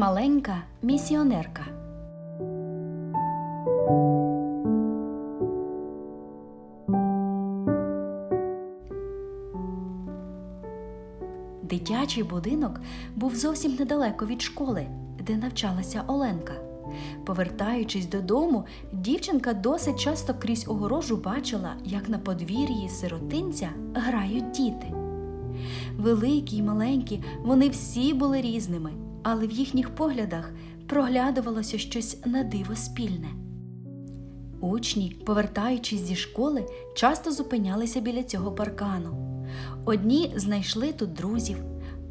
Маленька місіонерка. Дитячий будинок був зовсім недалеко від школи, де навчалася Оленка. Повертаючись додому, дівчинка досить часто крізь огорожу бачила, як на подвір'ї сиротинця грають діти. Великі й маленькі, вони всі були різними, але в їхніх поглядах проглядувалося щось на диво спільне. Учні, повертаючись зі школи, часто зупинялися біля цього паркану. Одні знайшли тут друзів,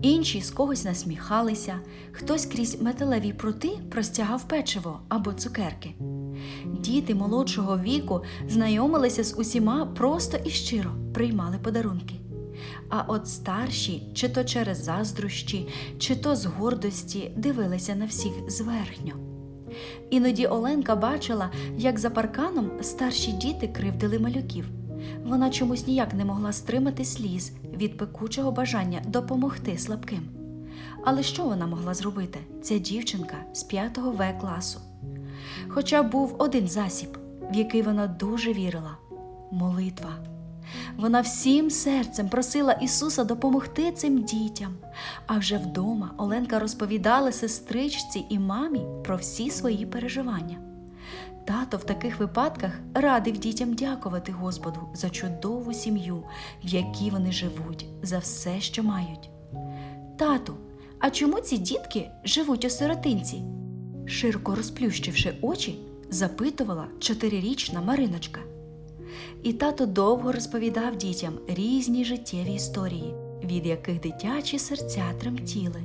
інші з когось насміхалися, хтось крізь металеві прути простягав печиво або цукерки. Діти молодшого віку знайомилися з усіма просто і щиро приймали подарунки. А от старші, чи то через заздрощі, чи то з гордості дивилися на всіх зверхньо. Іноді Оленка бачила, як за парканом старші діти кривдили малюків. Вона чомусь ніяк не могла стримати сліз від пекучого бажання допомогти слабким. Але що вона могла зробити, ця дівчинка з 5 В класу? Хоча був один засіб, в який вона дуже вірила молитва. Вона всім серцем просила Ісуса допомогти цим дітям. А вже вдома Оленка розповідала сестричці і мамі про всі свої переживання. Тато в таких випадках радив дітям дякувати Господу за чудову сім'ю, в якій вони живуть, за все, що мають. Тату, а чому ці дітки живуть у сиротинці? Широко розплющивши очі, запитувала чотирирічна Мариночка. І тато довго розповідав дітям різні життєві історії, від яких дитячі серця тремтіли.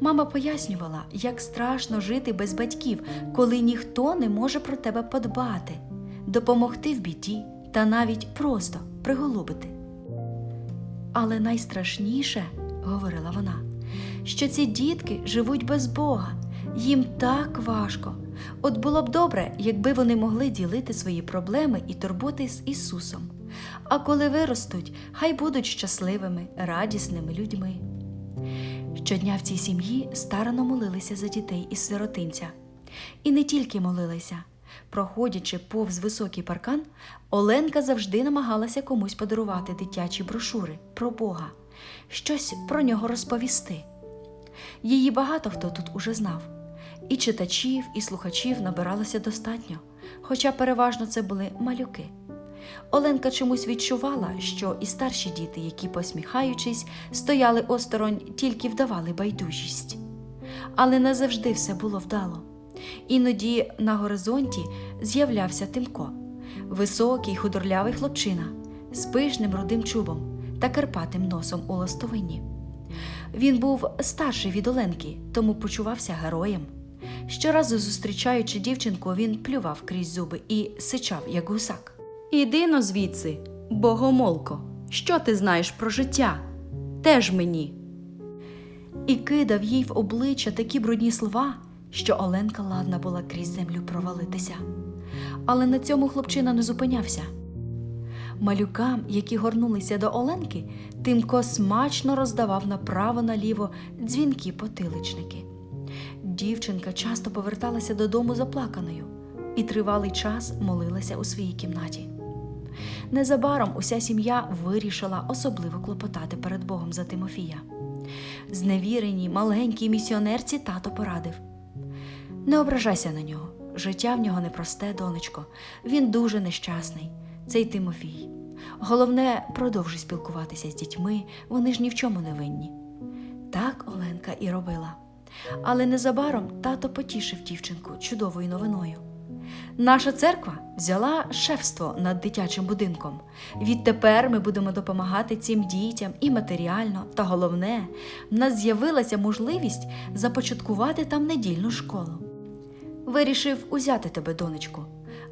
Мама пояснювала, як страшно жити без батьків, коли ніхто не може про тебе подбати, допомогти в біді та навіть просто приголубити. Але найстрашніше, говорила вона, що ці дітки живуть без Бога, їм так важко. От було б добре, якби вони могли ділити свої проблеми і турботи з Ісусом. А коли виростуть, хай будуть щасливими, радісними людьми. Щодня в цій сім'ї старано молилися за дітей із сиротинця. І не тільки молилися. Проходячи повз високий паркан, Оленка завжди намагалася комусь подарувати дитячі брошури про Бога, щось про нього розповісти. Її багато хто тут уже знав. І читачів, і слухачів набиралося достатньо, хоча переважно це були малюки. Оленка чомусь відчувала, що і старші діти, які, посміхаючись, стояли осторонь, тільки вдавали байдужість. Але не завжди все було вдало. Іноді на горизонті з'являвся Тимко, високий худорлявий хлопчина з пишним рудим чубом та карпатим носом у ластовині. Він був старший від Оленки, тому почувався героєм. Щоразу зустрічаючи дівчинку, він плював крізь зуби і сичав, як гусак. Іди но звідси, богомолко, що ти знаєш про життя? Теж мені. І кидав їй в обличчя такі брудні слова, що Оленка ладна була крізь землю провалитися. Але на цьому хлопчина не зупинявся. Малюкам, які горнулися до Оленки, Тимко смачно роздавав направо-наліво дзвінки потиличники. Дівчинка часто поверталася додому заплаканою і тривалий час молилася у своїй кімнаті. Незабаром уся сім'я вирішила особливо клопотати перед Богом за Тимофія. Зневіреній маленькій місіонерці тато порадив: Не ображайся на нього, життя в нього непросте, донечко, він дуже нещасний, цей Тимофій. Головне, продовжуй спілкуватися з дітьми, вони ж ні в чому не винні. Так Оленка і робила. Але незабаром тато потішив дівчинку чудовою новиною. Наша церква взяла шефство над дитячим будинком. Відтепер ми будемо допомагати цим дітям і матеріально, та головне, в нас з'явилася можливість започаткувати там недільну школу. Вирішив узяти тебе, донечку,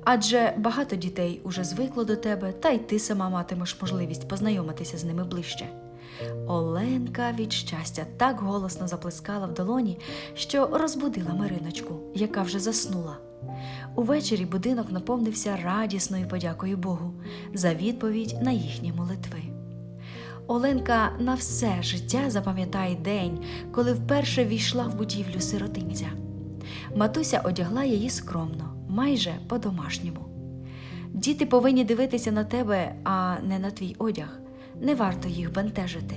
адже багато дітей уже звикло до тебе, та й ти сама матимеш можливість познайомитися з ними ближче. Оленка від щастя так голосно заплескала в долоні, що розбудила Мариночку, яка вже заснула. Увечері будинок наповнився радісною подякою Богу за відповідь на їхні молитви. Оленка на все життя запам'ятає день, коли вперше війшла в будівлю сиротинця. Матуся одягла її скромно, майже по-домашньому. Діти повинні дивитися на тебе, а не на твій одяг. Не варто їх бентежити.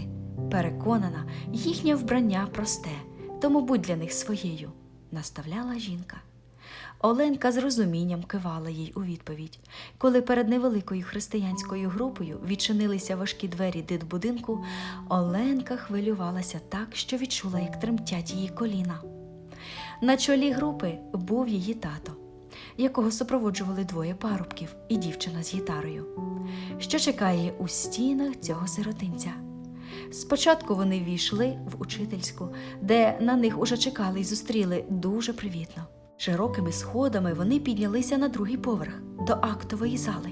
Переконана, їхнє вбрання просте, тому будь для них своєю, наставляла жінка. Оленка з розумінням кивала їй у відповідь. Коли перед невеликою християнською групою відчинилися важкі двері дитбудинку, Оленка хвилювалася так, що відчула, як тремтять її коліна. На чолі групи був її тато, якого супроводжували двоє парубків і дівчина з гітарою. Що чекає у стінах цього сиротинця? Спочатку вони війшли в учительську, де на них уже чекали і зустріли дуже привітно. Широкими сходами вони піднялися на другий поверх до актової зали.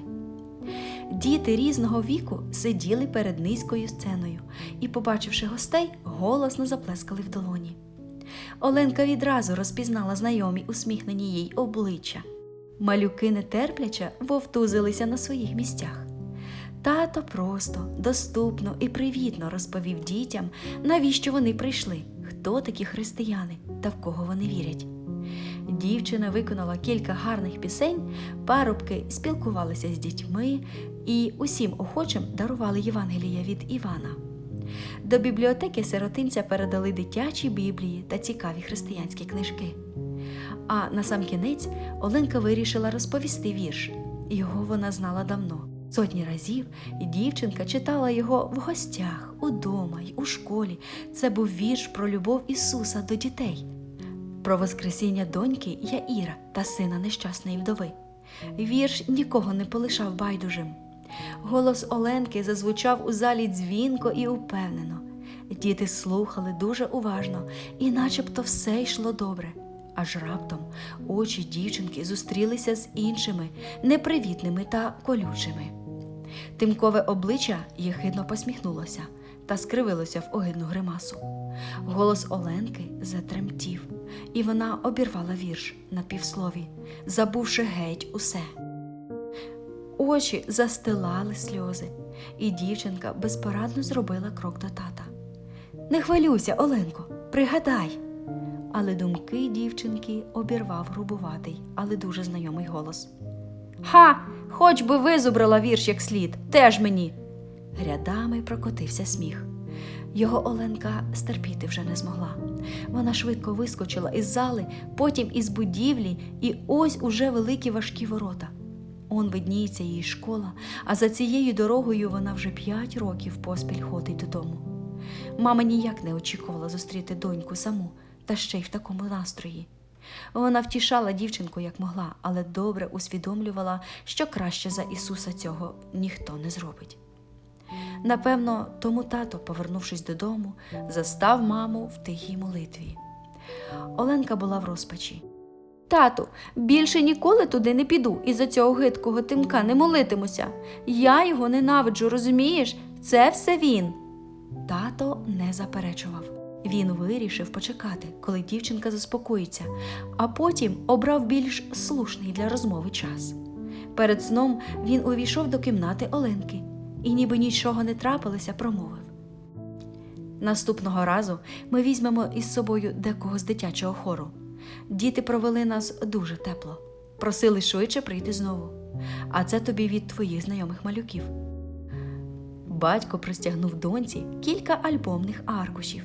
Діти різного віку сиділи перед низькою сценою і, побачивши гостей, голосно заплескали в долоні. Оленка відразу розпізнала знайомі усміхнені їй обличчя. Малюки нетерпляче вовтузилися на своїх місцях. Тато просто, доступно і привітно розповів дітям, навіщо вони прийшли, хто такі християни та в кого вони вірять. Дівчина виконала кілька гарних пісень, парубки спілкувалися з дітьми і усім охочим дарували Євангелія від Івана. До бібліотеки сиротинця передали дитячі біблії та цікаві християнські книжки. А на сам кінець Оленка вирішила розповісти вірш. Його вона знала давно. Сотні разів дівчинка читала його в гостях, удома й у школі. Це був вірш про любов Ісуса до дітей, про воскресіння доньки Яїра та сина нещасної вдови. Вірш нікого не полишав байдужим. Голос Оленки зазвучав у залі дзвінко і упевнено. Діти слухали дуже уважно, і начебто все йшло добре. Аж раптом очі дівчинки зустрілися з іншими, непривітними та колючими. Тимкове обличчя єхидно посміхнулося та скривилося в огидну гримасу. Голос Оленки затремтів, і вона обірвала вірш на півслові, забувши геть усе. Очі застилали сльози, і дівчинка безпорадно зробила крок до тата. Не хвилюйся, Оленко, пригадай. Але думки дівчинки обірвав грубуватий, але дуже знайомий голос. Ха, хоч би визубрала вірш як слід, теж мені. Рядами прокотився сміх. Його Оленка стерпіти вже не змогла. Вона швидко вискочила із зали, потім із будівлі, і ось уже великі важкі ворота. Он видніється її школа, а за цією дорогою вона вже п'ять років поспіль ходить додому. Мама ніяк не очікувала зустріти доньку саму, та ще й в такому настрої. Вона втішала дівчинку як могла, але добре усвідомлювала, що краще за Ісуса цього ніхто не зробить. Напевно, тому тато, повернувшись додому, застав маму в тихій молитві. Оленка була в розпачі. Тату, більше ніколи туди не піду і за цього гидкого тимка не молитимуся. Я його ненавиджу, розумієш? Це все він. Тато не заперечував. Він вирішив почекати, коли дівчинка заспокоїться, а потім обрав більш слушний для розмови час. Перед сном він увійшов до кімнати Оленки і, ніби нічого не трапилося, промовив. Наступного разу ми візьмемо із собою декого з дитячого хору. Діти провели нас дуже тепло, просили швидше прийти знову. А це тобі від твоїх знайомих малюків. Батько простягнув доньці кілька альбомних аркушів.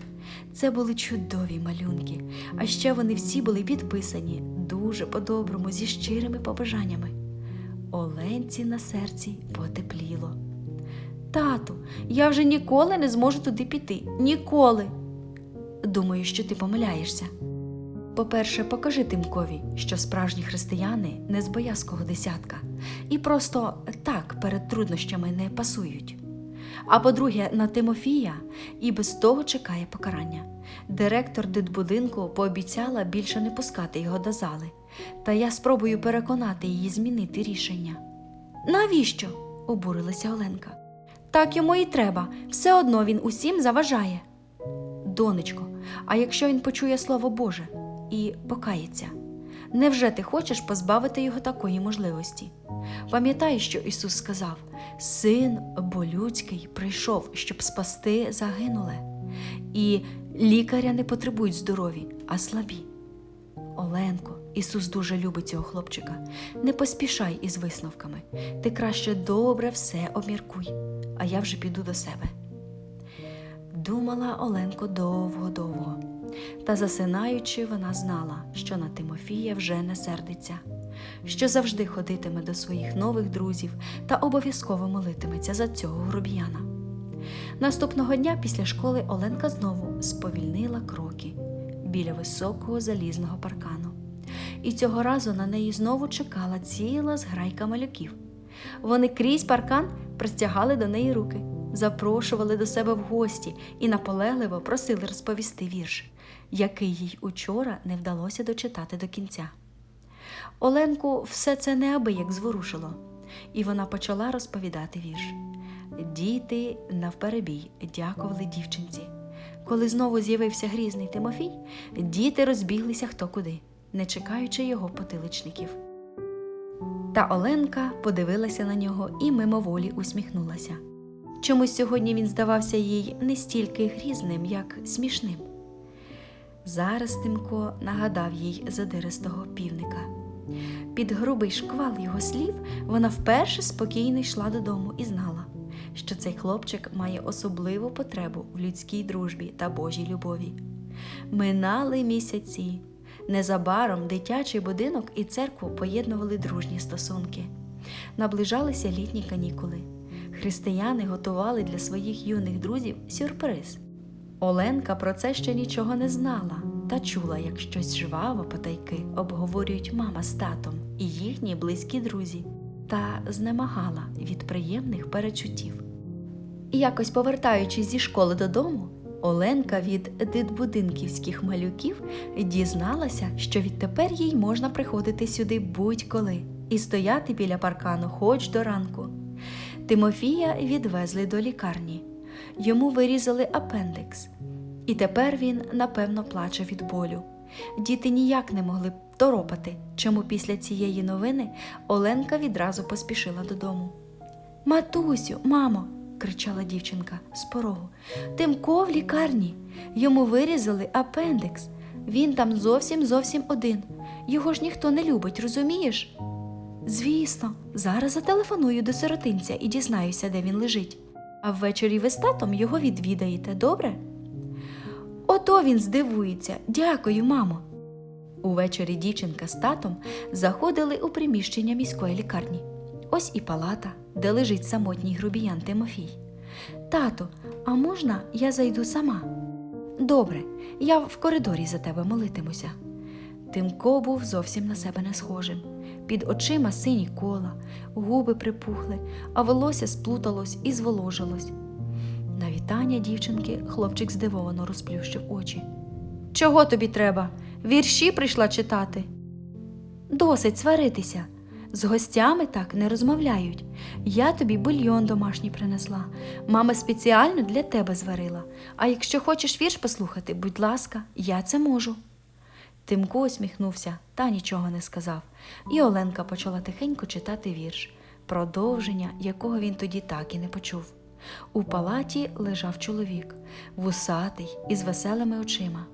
Це були чудові малюнки, а ще вони всі були підписані дуже по-доброму, зі щирими побажаннями. Оленці на серці потепліло. Тату, я вже ніколи не зможу туди піти. Ніколи. Думаю, що ти помиляєшся. По-перше, покажи Тимкові, що справжні християни не з боязкого десятка і просто так перед труднощами не пасують. А по-друге, на Тимофія і без того чекає покарання. Директор дитбудинку пообіцяла більше не пускати його до зали, та я спробую переконати її змінити рішення. Навіщо? обурилася Оленка. Так йому і треба, все одно він усім заважає. Донечко, а якщо він почує слово Боже і покається, Невже ти хочеш позбавити його такої можливості? Пам'ятай, що Ісус сказав: Син бо людський прийшов, щоб спасти загинуле, і лікаря не потребують здорові, а слабі. Оленко, Ісус дуже любить цього хлопчика. Не поспішай із висновками. Ти краще добре все обміркуй, а я вже піду до себе. Думала Оленко довго-довго. Та засинаючи, вона знала, що на Тимофія вже не сердиться, що завжди ходитиме до своїх нових друзів та обов'язково молитиметься за цього груб'яна. Наступного дня після школи Оленка знову сповільнила кроки біля високого залізного паркану. І цього разу на неї знову чекала ціла зграйка малюків. Вони крізь паркан простягали до неї руки, запрошували до себе в гості і наполегливо просили розповісти вірш, який їй учора не вдалося дочитати до кінця. Оленку все це неабияк зворушило, і вона почала розповідати вірш. Діти навперебій дякували дівчинці. Коли знову з'явився грізний Тимофій, діти розбіглися хто куди, не чекаючи його потиличників. Та Оленка подивилася на нього і мимоволі усміхнулася. Чомусь сьогодні він здавався їй не стільки грізним, як смішним. Зараз Тимко нагадав їй задиристого півника. Під грубий шквал його слів вона вперше спокійно йшла додому і знала, що цей хлопчик має особливу потребу в людській дружбі та Божій любові. Минали місяці. Незабаром дитячий будинок і церкву поєднували дружні стосунки. Наближалися літні канікули. Християни готували для своїх юних друзів сюрприз. Оленка про це ще нічого не знала та чула, як щось жваво потайки обговорюють мама з татом і їхні близькі друзі, та знемагала від приємних перечуттів. Якось повертаючись зі школи додому, Оленка від дитбудинківських малюків дізналася, що відтепер їй можна приходити сюди будь-коли і стояти біля паркану хоч до ранку. Тимофія відвезли до лікарні. Йому вирізали апендикс, і тепер він, напевно, плаче від болю. Діти ніяк не могли торопати, чому після цієї новини Оленка відразу поспішила додому. Матусю, мамо, кричала дівчинка з порогу. Тимко в лікарні. Йому вирізали апендикс. Він там зовсім зовсім один. Його ж ніхто не любить, розумієш? Звісно, зараз зателефоную до сиротинця і дізнаюся, де він лежить. А ввечері ви з татом його відвідаєте, добре? Ото він здивується. Дякую, мамо. Увечері дівчинка з татом заходили у приміщення міської лікарні. Ось і палата, де лежить самотній грубіян Тимофій. Тато, а можна я зайду сама? Добре, я в коридорі за тебе молитимуся. Тимко був зовсім на себе не схожим. Під очима сині кола, губи припухли, а волосся сплуталось і зволожилось. На вітання дівчинки хлопчик здивовано розплющив очі. Чого тобі треба? Вірші прийшла читати. Досить сваритися. З гостями так не розмовляють. Я тобі бульйон домашній принесла. Мама спеціально для тебе зварила. А якщо хочеш вірш послухати, будь ласка, я це можу. Тимко усміхнувся та нічого не сказав, і Оленка почала тихенько читати вірш, продовження якого він тоді так і не почув. У палаті лежав чоловік, вусатий із веселими очима.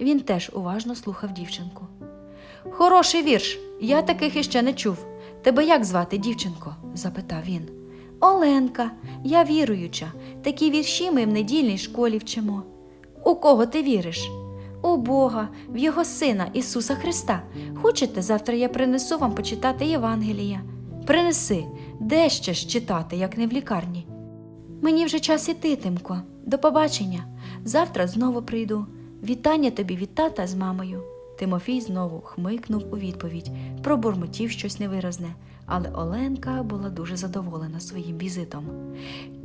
Він теж уважно слухав дівчинку. Хороший вірш, я таких іще не чув. Тебе як звати, дівчинко? запитав він. Оленка, я віруюча. Такі вірші ми в недільній школі вчимо. У кого ти віриш? У Бога, в Його Сина Ісуса Христа. Хочете, завтра я принесу вам почитати Євангелія. Принеси, де ще ж читати, як не в лікарні. Мені вже час іти, Тимко. До побачення. Завтра знову прийду. Вітання тобі від тата з мамою. Тимофій знову хмикнув у відповідь, пробурмотів щось невиразне, але Оленка була дуже задоволена своїм візитом.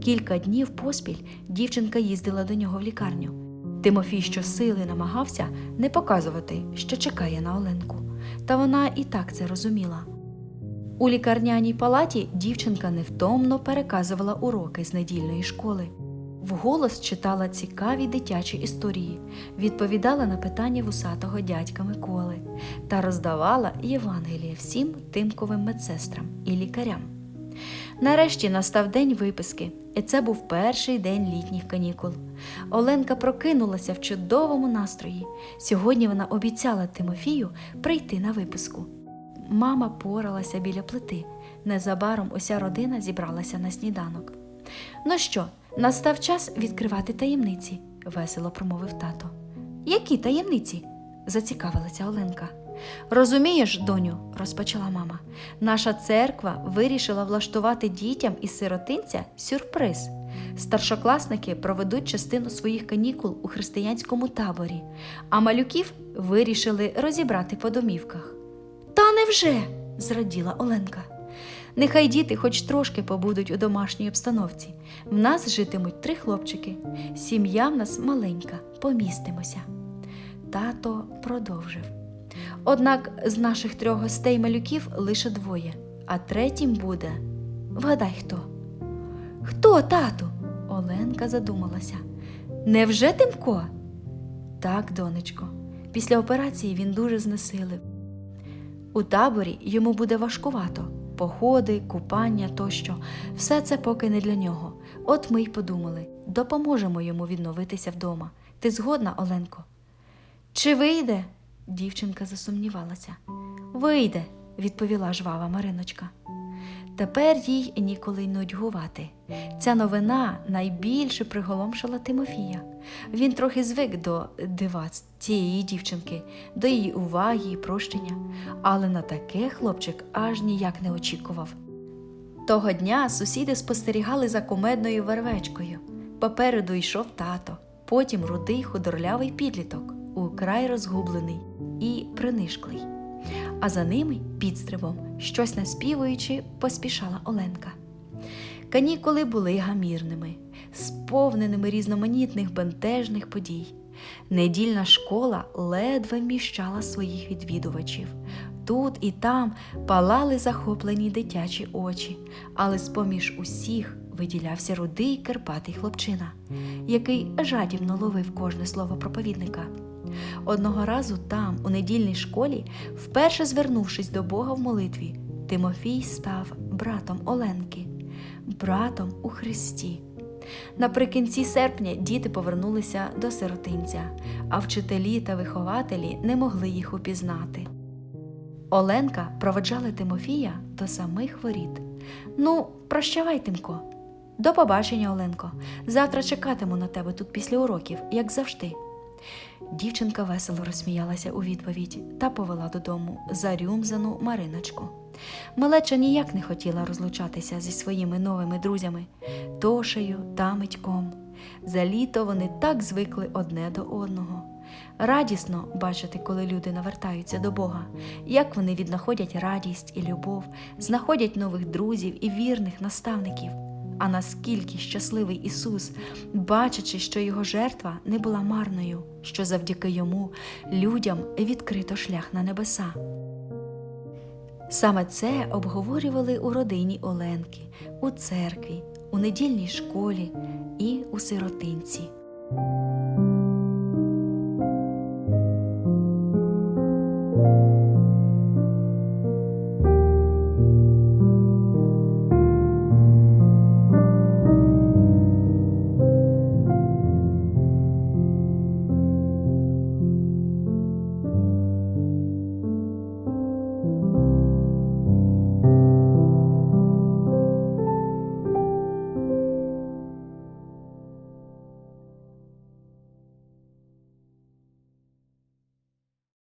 Кілька днів поспіль дівчинка їздила до нього в лікарню. Тимофій щосили намагався не показувати, що чекає на Оленку, та вона і так це розуміла. У лікарняній палаті дівчинка невтомно переказувала уроки з недільної школи. Вголос читала цікаві дитячі історії, відповідала на питання вусатого дядька Миколи та роздавала Євангеліє всім тимковим медсестрам і лікарям. Нарешті настав день виписки, і це був перший день літніх канікул. Оленка прокинулася в чудовому настрої. Сьогодні вона обіцяла Тимофію прийти на виписку. Мама поралася біля плити. Незабаром уся родина зібралася на сніданок. Ну що, настав час відкривати таємниці, весело промовив тато. Які таємниці? зацікавилася Оленка. Розумієш, доню, розпочала мама, наша церква вирішила влаштувати дітям із сиротинця сюрприз. Старшокласники проведуть частину своїх канікул у християнському таборі, а малюків вирішили розібрати по домівках. Та невже? зраділа Оленка. Нехай діти хоч трошки побудуть у домашній обстановці. В нас житимуть три хлопчики. Сім'я в нас маленька, помістимося. Тато продовжив. Однак з наших трьох гостей малюків лише двоє, а третім буде. Вгадай хто? Хто, тату? Оленка задумалася. Невже Тимко? Так, донечко. Після операції він дуже знесилив. У таборі йому буде важкувато походи, купання тощо. Все це поки не для нього. От ми й подумали допоможемо йому відновитися вдома. Ти згодна, Оленко? Чи вийде? Дівчинка засумнівалася. Вийде, відповіла жвава Мариночка. Тепер їй ніколи й нудьгувати. Ця новина найбільше приголомшила Тимофія. Він трохи звик до дива цієї дівчинки, до її уваги і прощення, але на таке хлопчик аж ніяк не очікував. Того дня сусіди спостерігали за кумедною вервечкою. Попереду йшов тато, потім рудий худорлявий підліток, украй розгублений і принишклий. А за ними підстрибом, щось наспівуючи, поспішала Оленка. Канікули були гамірними, сповненими різноманітних бентежних подій. Недільна школа ледве вміщала своїх відвідувачів. Тут і там палали захоплені дитячі очі, але з-поміж усіх виділявся рудий керпатий хлопчина, який жадібно ловив кожне слово проповідника. Одного разу там, у недільній школі, вперше звернувшись до Бога в молитві, Тимофій став братом Оленки, братом у Христі. Наприкінці серпня діти повернулися до сиротинця, а вчителі та вихователі не могли їх упізнати. Оленка проведжала Тимофія до самих воріт. Ну, прощавай, Тимко. До побачення, Оленко. Завтра чекатиму на тебе тут після уроків, як завжди. Дівчинка весело розсміялася у відповідь та повела додому зарюмзану Мариночку. Малеча ніяк не хотіла розлучатися зі своїми новими друзями Тошею та Митьком. За літо вони так звикли одне до одного. Радісно бачити, коли люди навертаються до Бога, як вони віднаходять радість і любов, знаходять нових друзів і вірних наставників. А наскільки щасливий Ісус, бачачи, що його жертва не була марною, що завдяки йому людям відкрито шлях на небеса. Саме це обговорювали у родині Оленки, у церкві, у недільній школі і у сиротинці.